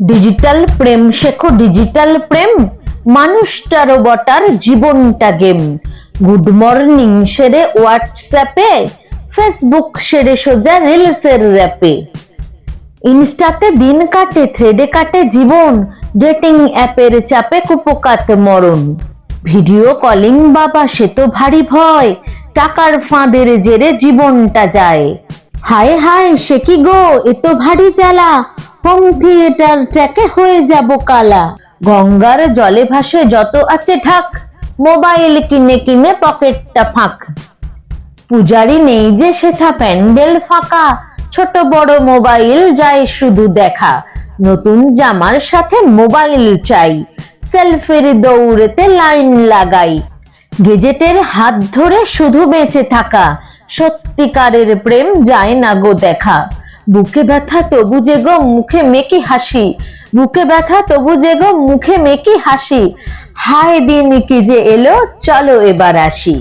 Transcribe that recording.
Digital প্রেম, শেখো digital প্রেম। মানুষটারও বটার জীবনটা game. Good morning সেরে হোয়াটসঅ্যাপে, ফেসবুক সেরে সোজা রিলসের র্যাপে। ইনস্টাতে দিন কাটে থ্রেডে কাটে জীবন। ডেটিং অ্যাপের চাপে কুপোকাত মরণ। ভিডিও কলিং বাবা, সে তো ভারী ভয়। টাকার ফাঁদের জেরে জীবনটা যায়। হায় হায়, সে কি গো? এ তো ভারী জ্বালা। হোম থিয়েটার ট্র্যাকে হয়ে যাব কালা। গঙ্গার জলে ভাসে যত আছে ঢাক, মোবাইল কিনে কিনে পকেটটা ফাঁক। পূজারি নেই যে সেথা প্যান্ডেল ফাঁকা, ছোট বড় মোবাইল যায় শুধু দেখা। নতুন জামার সাথে মোবাইল চাই, সেলফির দৌড়েতে লাইন লাগাই। গেজেটের হাত ধরে শুধু বেঁচে থাকা, সত্যিকারের প্রেম যায় না গো দেখা। বুকে ব্যথা তবু যে গো মুখে মেকি হাসি। বুকে ব্যথা তবু যে গো মুখে মেকি হাসি। হায় দিন কি যে এলো, চলো এবার আসি।